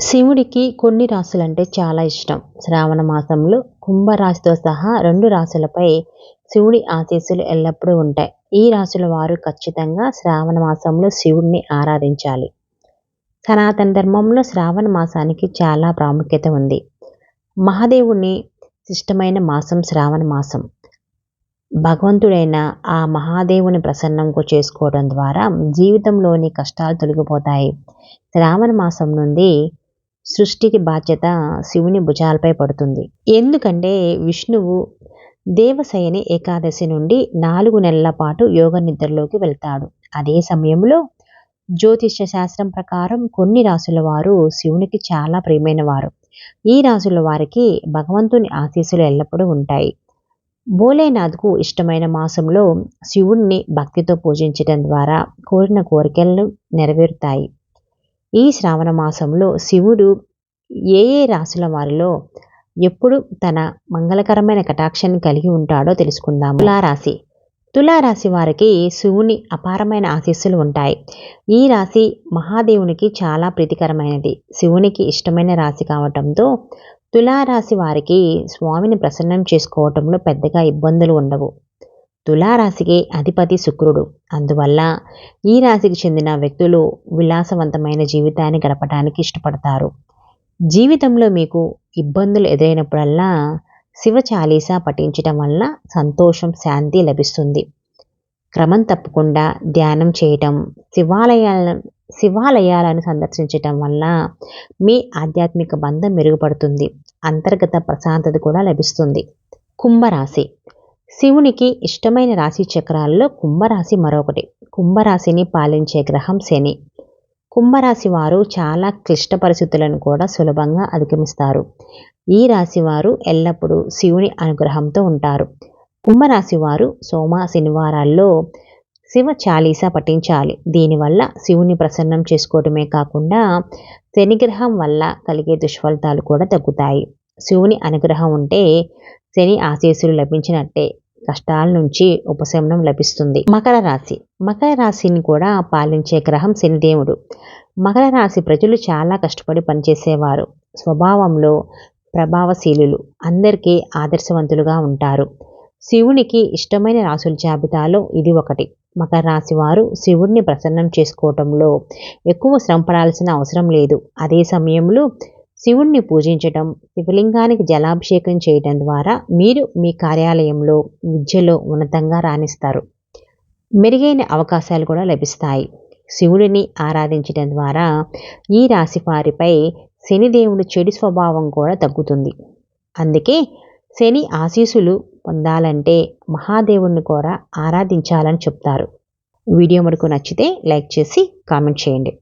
శివుడికి కొన్ని రాశులంటే చాలా ఇష్టం. శ్రావణ మాసంలో కుంభరాశితో సహా రెండు రాశులపై శివుడి ఆశీస్సులు ఎల్లప్పుడూ ఉంటాయి. ఈ రాశుల వారు ఖచ్చితంగా శ్రావణ మాసంలో శివుడిని ఆరాధించాలి. సనాతన ధర్మంలో శ్రావణ మాసానికి చాలా ప్రాముఖ్యత ఉంది. మహాదేవుని ఇష్టమైన మాసం శ్రావణ మాసం. భగవంతుడైన ఆ మహాదేవుని ప్రసన్నంకు చేసుకోవడం ద్వారా జీవితంలోని కష్టాలు తొలగిపోతాయి. శ్రావణ మాసం నుండి సృష్టికి బాధ్యత శివుని భుజాలపై పడుతుంది. ఎందుకంటే విష్ణువు దేవశయని ఏకాదశి నుండి నాలుగు నెలల పాటు యోగ నిద్రలోకి వెళ్తాడు. అదే సమయంలో జ్యోతిష్య శాస్త్రం ప్రకారం కొన్ని రాసుల వారు శివునికి చాలా ప్రియమైన వారు. ఈ రాసుల వారికి భగవంతుని ఆశీస్సులు ఎల్లప్పుడూ ఉంటాయి. భోలేనాథ్కు ఇష్టమైన మాసంలో శివుణ్ణి భక్తితో పూజించడం ద్వారా కోరిన కోరికలను నెరవేరుతాయి. ఈ శ్రావణ మాసంలో శివుడు ఏ ఏ రాశుల వారిలో ఎప్పుడు తన మంగళకరమైన కటాక్షాన్ని కలిగి ఉంటాడో తెలుసుకుందాం. తులారాశి. తులారాశి వారికి శివుని అపారమైన ఆశీస్సులు ఉంటాయి. ఈ రాశి మహాదేవునికి చాలా ప్రీతికరమైనది. శివునికి ఇష్టమైన రాశి కావటంతో తులారాశి వారికి స్వామిని ప్రసన్నం చేసుకోవటంలో పెద్దగా ఇబ్బందులు ఉండవు. తులారాశికి అధిపతి శుక్రుడు. అందువల్ల ఈ రాశికి చెందిన వ్యక్తులు విలాసవంతమైన జీవితాన్ని గడపడానికి ఇష్టపడతారు. జీవితంలో మీకు ఇబ్బందులు ఎదురైనప్పుడల్లా శివ చాలీసా పఠించటం వల్ల సంతోషం శాంతి లభిస్తుంది. క్రమం తప్పకుండా ధ్యానం చేయటం శివాలయాలను శివాలయాలను సందర్శించటం వల్ల మీ ఆధ్యాత్మిక బంధం మెరుగుపడుతుంది. అంతర్గత ప్రశాంతత కూడా లభిస్తుంది. కుంభరాశి. శివునికి ఇష్టమైన రాశి చక్రాల్లో కుంభరాశి మరొకటి. కుంభరాశిని పాలించే గ్రహం శని. కుంభరాశి వారు చాలా క్లిష్ట పరిస్థితులను కూడా సులభంగా అధిగమిస్తారు. ఈ రాశి వారు ఎల్లప్పుడూ శివుని అనుగ్రహంతో ఉంటారు. కుంభరాశి వారు సోమ శనివారాల్లో శివ చాలీసా పఠించాలి. దీనివల్ల శివుని ప్రసన్నం చేసుకోవడమే కాకుండా శనిగ్రహం వల్ల కలిగే దుష్ఫలితాలు కూడా తగ్గుతాయి. శివుని అనుగ్రహం ఉంటే శని ఆశీస్సులు లభించినట్టే. కష్టాల నుంచి ఉపశమనం లభిస్తుంది. మకర రాశి. మకర రాశిని కూడా పాలించే గ్రహం శనిదేవుడు. మకర రాశి ప్రజలు చాలా కష్టపడి పనిచేసేవారు. స్వభావంలో ప్రభావశీలు అందరికీ ఆదర్శవంతులుగా ఉంటారు. శివునికి ఇష్టమైన రాసుల జాబితాలో ఇది ఒకటి. మకర రాశి వారు శివుడిని ప్రసన్నం చేసుకోవటంలో ఎక్కువ శ్రమ పడాల్సిన అవసరం లేదు. అదే సమయంలో శివుణ్ణి పూజించటం శివలింగానికి జలాభిషేకం చేయటం ద్వారా మీరు మీ కార్యాలయంలో విద్యలో ఉన్నతంగా రాణిస్తారు. మెరుగైన అవకాశాలు కూడా లభిస్తాయి. శివుడిని ఆరాధించడం ద్వారా ఈ రాశి వారిపై శనిదేవుడు చెడు స్వభావం కూడా తగ్గుతుంది. అందుకే శని ఆశీస్సులు పొందాలంటే మహాదేవుణ్ణి కూడా ఆరాధించాలని చెప్తారు. వీడియో మనకు నచ్చితే లైక్ చేసి కామెంట్ చేయండి.